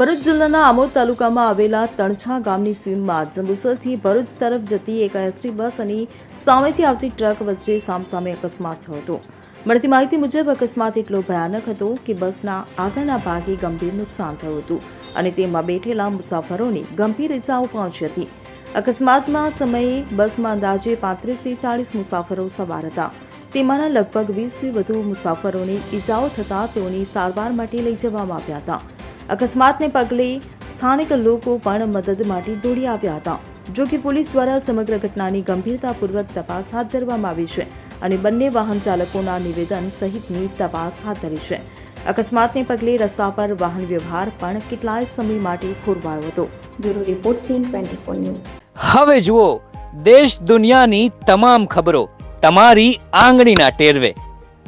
ભરૂચ જિલ્લાના આમોદ તાલુકામાં આવેલા તણછા ગામની સીમમાં જંબુસરથી ભરૂચ તરફ જતી એક એસટી બસ અને સામેથી આવતી ટ્રક વચ્ચે સામસામે અકસ્માત થયો હતો. મળતી માહિતી મુજબ અકસ્માત એટલો ભયાનક હતો કે બસના આગળના ભાગે ગંભીર નુકસાન થયું હતું અને તેમાં બેઠેલા મુસાફરોને ગંભીર ઇજાઓ પહોંચી હતી. અકસ્માતમાં સમયે બસમાં અંદાજે પાંત્રીસથી ચાળીસ મુસાફરો સવાર હતા. તેમાંના લગભગ વીસથી વધુ મુસાફરોને ઈજાઓ થતાં તેઓની સારવાર માટે લઈ જવામાં આવ્યા હતા. અકસ્માતને પગલે સ્થાનિક લોકો પણ મદદ માટે દોડી આવ્યા હતા. જો કે પોલીસ દ્વારા સમગ્ર ઘટનાની ગંભીરતાપૂર્વક તપાસ હાથ ધરવામાં આવી છે અને બંને વાહન ચાલકોના નિવેદન સહિતની તપાસ હાથ ધરી છે. અકસ્માતને પગલે રસ્તા પર વાહન વ્યવહાર પણ કેટલાય સમય માટે ખોરવાયો હતો. Bureau report CN twenty news. હવે જુઓ દેશ દુનિયાની તમામ ખબરો તમારી આંગળીના ટેરવે.